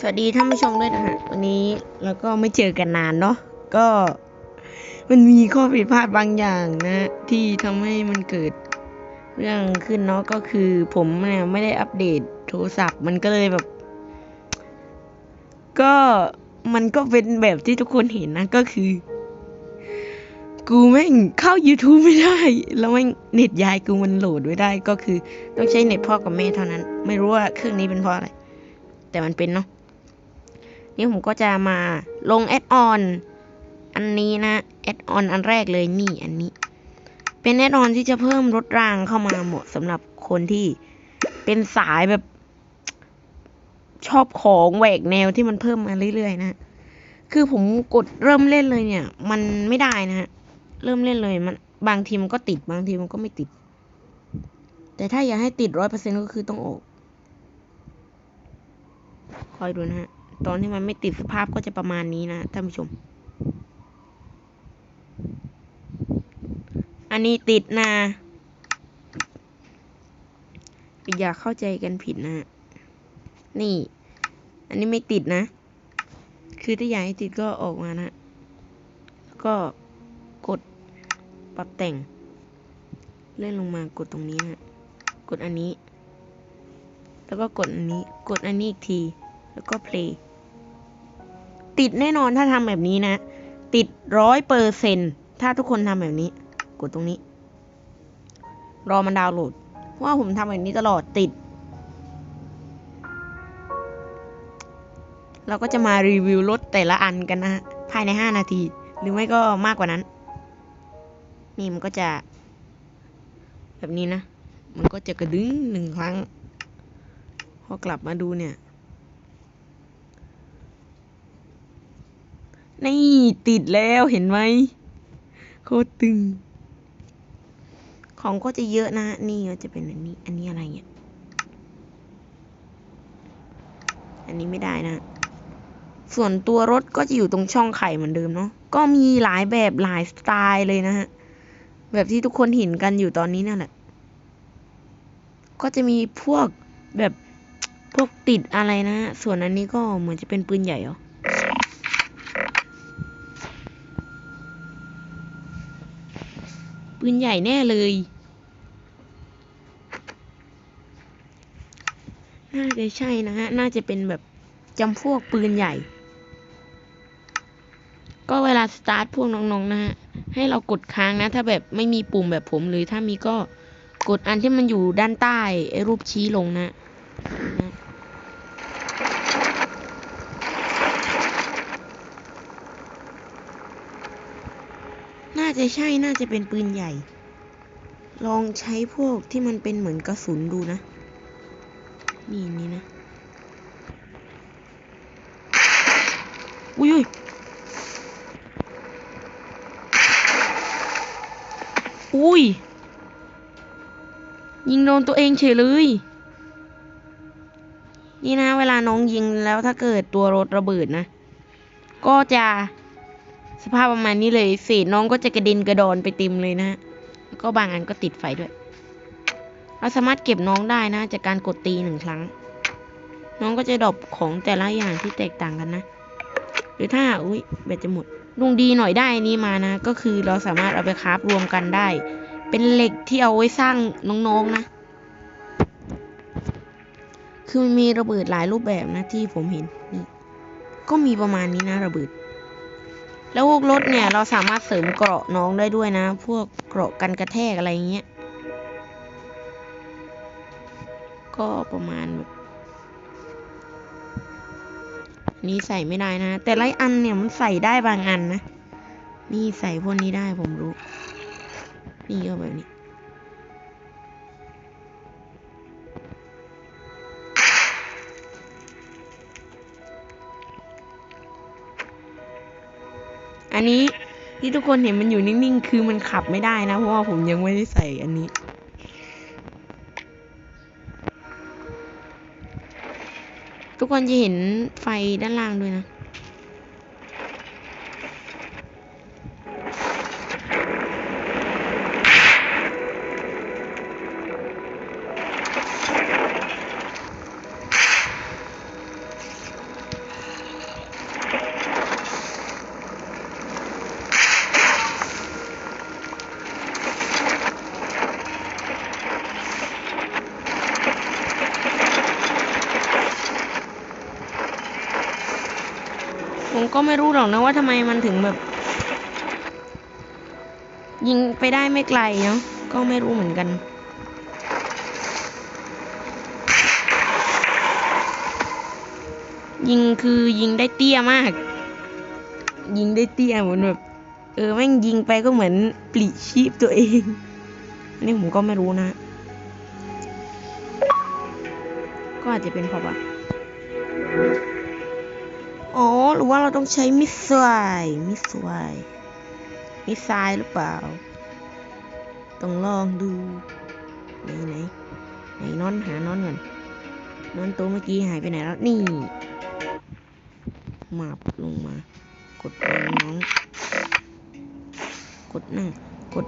สวัสดีท่านผู้ชมด้วยนะฮะวันนี้เราก็ไม่เจอกันนานเนาะก็มันมีข้อผิดพลาดบางอย่างนะ ที่ทำให้มันเกิดเรื่องขึ้นเนาะก็คือผมเนี่ยไม่ได้อัปเดตโทรศัพท์มันก็เลยแบบ ก็มันก็เป็นแบบที่ทุกคนเห็นนะก็คือ กูแม่งเข้า YouTube ไม่ได้ แล้วแม่งเน็ตยายกูมันโหลดไม่ได้ก็คือ ต้องใช้เน็ตพ่อกับแม่เท่านั้น ไม่รู้ว่าเครื่องนี้เป็นเพราะอะไรแต่มันเป็นเนาะ นี่ผมก็จะมาลงแอดออนอันนี้นะแอดออนอันแรกเลยนี่อันนี้ เป็นแอดออนที่จะเพิ่มรถรางเข้ามาหมาะสำหรับคนที่เป็นสายแบบ ชอบของแหวกแนวที่มันเพิ่มมาเรื่อยๆนะคือผมกดเริ่มเล่นเลยเนี่ย มันไม่ได้นะฮะเริ่มเล่นเลยมันบางทีมันก็ติดบางทีมันก็ไม่ติด แต่ถ้าอยากให้ติดร้อยเปอร์เซ็นก็คือต้องออก คอยดูนะฮะ ตอนที่มันไม่ติดสภาพก็จะประมาณนี้นะท่านผู้ชม อันนี้ติดนะอย่าเข้าใจกันผิดนะ นี่ อันนี้ไม่ติดนะ คือถ้าอยากให้ติดก็ออกมานะ แล้วก็กดปรับแต่ง เลื่อนลงมากดตรงนี้นะ กดอันนี้ แล้วก็กดอันนี้ กดอันนี้อีกที แล้วก็ play ติดแน่นอนถ้าทำแบบนี้นะ ติดร้อยเปอร์เซ็นถ้าทุกคนทำแบบนี้ กดตรงนี้ รอมันดาวน์โหลดเพราะว่าผมทำแบบนี้ตลอดติด เราก็จะมารีวิวรถแต่ละอันกันนะ ภายใน 5 นาที หรือไม่ก็มากกว่านั้น นี่มันก็จะ แบบนี้นะ มันก็จะกระดึงหนึ่งครั้ง พอกลับมาดูเนี่ย นี่ติดแล้วเห็นไหมโคตรตึง ของก็จะเยอะนะ นี่ก็จะเป็นอันนี้ อันนี้อะไรเนี่ย อันนี้ไม่ได้นะ ส่วนตัวรถก็จะอยู่ตรงช่องไข่เหมือนเดิมเนาะ ก็มีหลายแบบหลายสไตล์เลยนะฮะ แบบที่ทุกคนเห็นกันอยู่ตอนนี้นั่นแหละ ก็จะมีพวกแบบพวกติดอะไรนะ ส่วนอันนี้ก็เหมือนจะเป็นปืนใหญ่เหรอ ปืนใหญ่แน่เลย น่าจะใช่นะฮะ น่าจะเป็นแบบจำพวกปืนใหญ่ ก็เวลาสตาร์ทพวกน้องๆนะฮะ ให้เรากดค้างนะ ถ้าแบบไม่มีปุ่มแบบผมหรือถ้ามีก็กดอันที่มันอยู่ด้านใต้ไอ้รูปชี้ลงนะนะ น่าจะใช่ น่าจะเป็นปืนใหญ่ ลองใช้พวกที่มันเป็นเหมือนกระสุนดูนะ นี่นี่นะอุยอุ้ยอุ้ย ยิงโดนตัวเองเฉยเลย นี่นะ เวลาน้องยิงแล้วถ้าเกิดตัวรถระเบิดนะ ก็จะ สภาพประมาณนี้เลยเศษน้องก็จะกระเด็นกระดอนไปเต็มเลยนะแล้วก็บางอันก็ติดไฟด้วย เราสามารถเก็บน้องได้นะ จากการกดตีหนึ่งครั้ง น้องก็จะดรอปของแต่ละอย่างที่แตกต่างกันนะ หรือถ้าอุ้ยแบตจะหมดลุงดีหน่อยได้นนี้มานะ ก็คือเราสามารถเอาไปคราฟรวมกันได้ เป็นเหล็กที่เอาไว้สร้างน้องๆนะ คือมันมีระเบิดหลายรูปแบบนะที่ผมเห็นนี่ก็มีประมาณนี้นะระเบิด แล้วพวกรถเนี่ยเราสามารถเสริมเกราะน้องได้ด้วยนะ พวกเกราะกันกระแทกอะไรเงี้ย ก็ประมาณแบบนี้ใส่ไม่ได้นะ แต่ละอันเนี่ยมันใส่ได้บางอันนะ นี่ใส่พวกนี้ได้ผมรู้ นี่ก็แบบนี้ อันนี้ที่ทุกคนเห็นมันอยู่นิ่งๆ คือมันขับไม่ได้นะ เพราะว่าผมยังไม่ได้ใส่อันนี้ ทุกคนจะเห็นไฟด้านล่างด้วยนะ ไม่รู้หรอกนะว่าทำไมมันถึงแบบ ยิงไปได้ไม่ไกลเนาะก็ไม่รู้เหมือนกันยิงคือยิงได้เตี้ยมาก ยิงได้เตี้ยเหมือนแบบเออแม่งยิงไปก็เหมือนปลิชีพตัวเองอนนี้ผมก็ไม่รู้นะ ก็อาจจะเป็นเพราะว่า หรือว่าเราต้องใช้มิสไซล์มิสไซล์มิสไซล์หรือเปล่า ต้องลองดู ไหนไหนไหนนอนหานอนก่อนนอนตัวเมื่อกี้หายไปไหนแล้ว นี่มาบลงมา กดน้อง กดนั่ง กด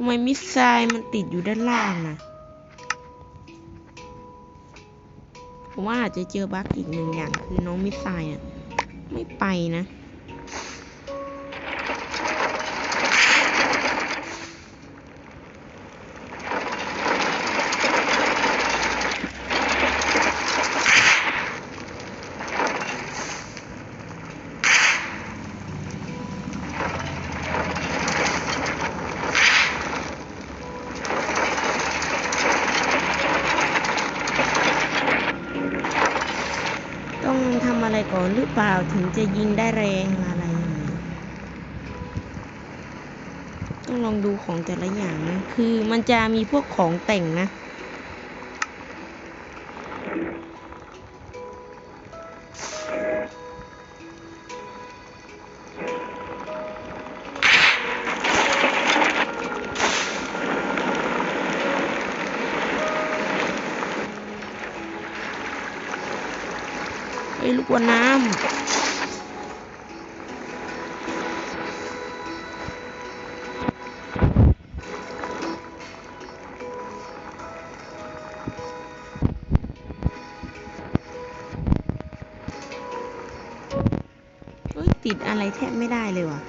ทำไมมิสไซล์มันติดอยู่ด้านล่างนะผมว่าอาจจะเจอบั๊กอีกหนึ่งอย่างคือน้องมิสไซล์อะ ไม่ไปนะ ต้องทำอะไรก่อนหรือ เปล่าถึงจะยิงได้แรงอะไรอย่างนี้ต้องลองดูของแต่ละอย่างนะ คือมันจะมีพวกของแต่งนะ ยลูกวัวน้ำเฮ้ยติดอะไรแทบไม่ได้เลยว่ะ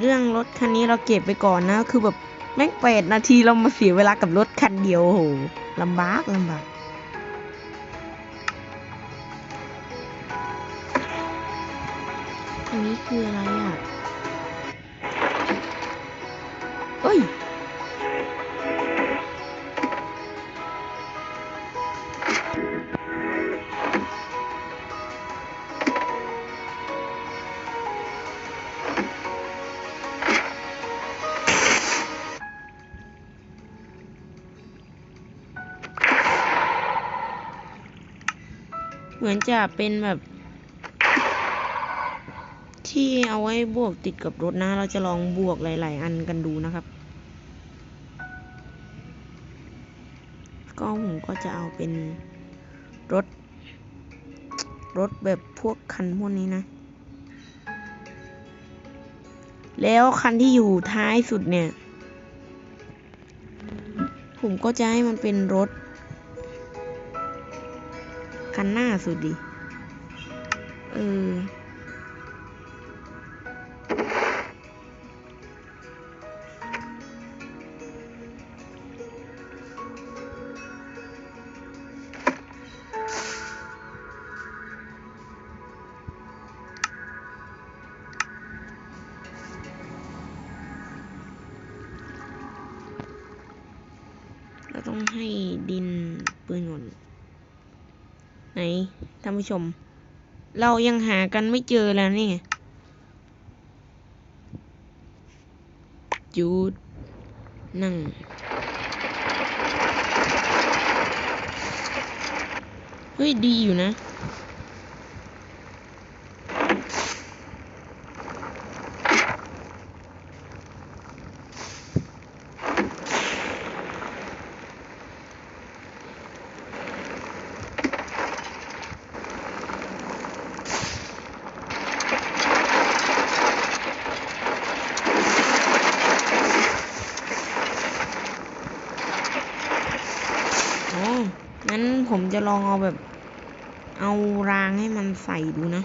เรื่องรถคันนี้เราเก็บไปก่อนนะ คือแบบแม่งแปดนาทีเรามาเสียเวลากับรถคันเดียวโหลำบากลำบากอันนี้คืออะไรอะเอ้ย มือนจะเป็นแบบ ที่เอาไว้บวกติดกับรถนะ เราจะลองบวกหลาย ๆ อันกันดูนะครับ ก็ผมก็จะเอาเป็นรถ รถแบบพวกคันพวกนี้นะ แล้วคันที่อยู่ท้ายสุดเนี่ย ผมก็จะให้มันเป็นรถ คันหน้าสุดดิ เออ เราต้องให้ดินปืนก่อน ไหนท่านผู้ชม เรายังหากันไม่เจอแล้วนี่จูดนั่งเฮ้ยดีอยู่นะ งั้นผมจะลองเอาแบบ เอารางให้มันใส่ดูนะ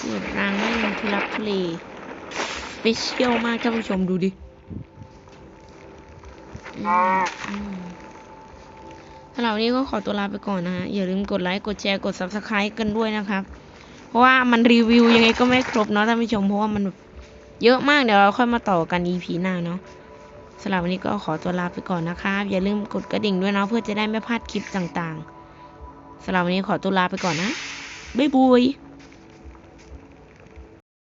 เปิดรางให้มันทุลักทุเลส เปเชียลมากท่านผู้ชมดูดิสำหรับวันนี้ก็ขอตัวลาไปก่อนนะฮะ อย่าลืมกดไลค์ กดแชร์ กด subscribe กันด้วยนะครับ เพราะว่ามันรีวิวยังไงก็ไม่ครบเนาะท่านผู้ชม เพราะว่ามันเยอะมาก เดี๋ยวเราค่อยมาต่อกัน EP หน้าเนาะสำหรับวันนี้ก็ขอตัวลาไปก่อนนะครับ อย่าลืมกดกระดิ่งด้วยเนาะเพื่อจะได้ไม่พลาดคลิปต่างๆสำหรับวันนี้ขอตัวลาไปก่อนนะบ๊ายบาย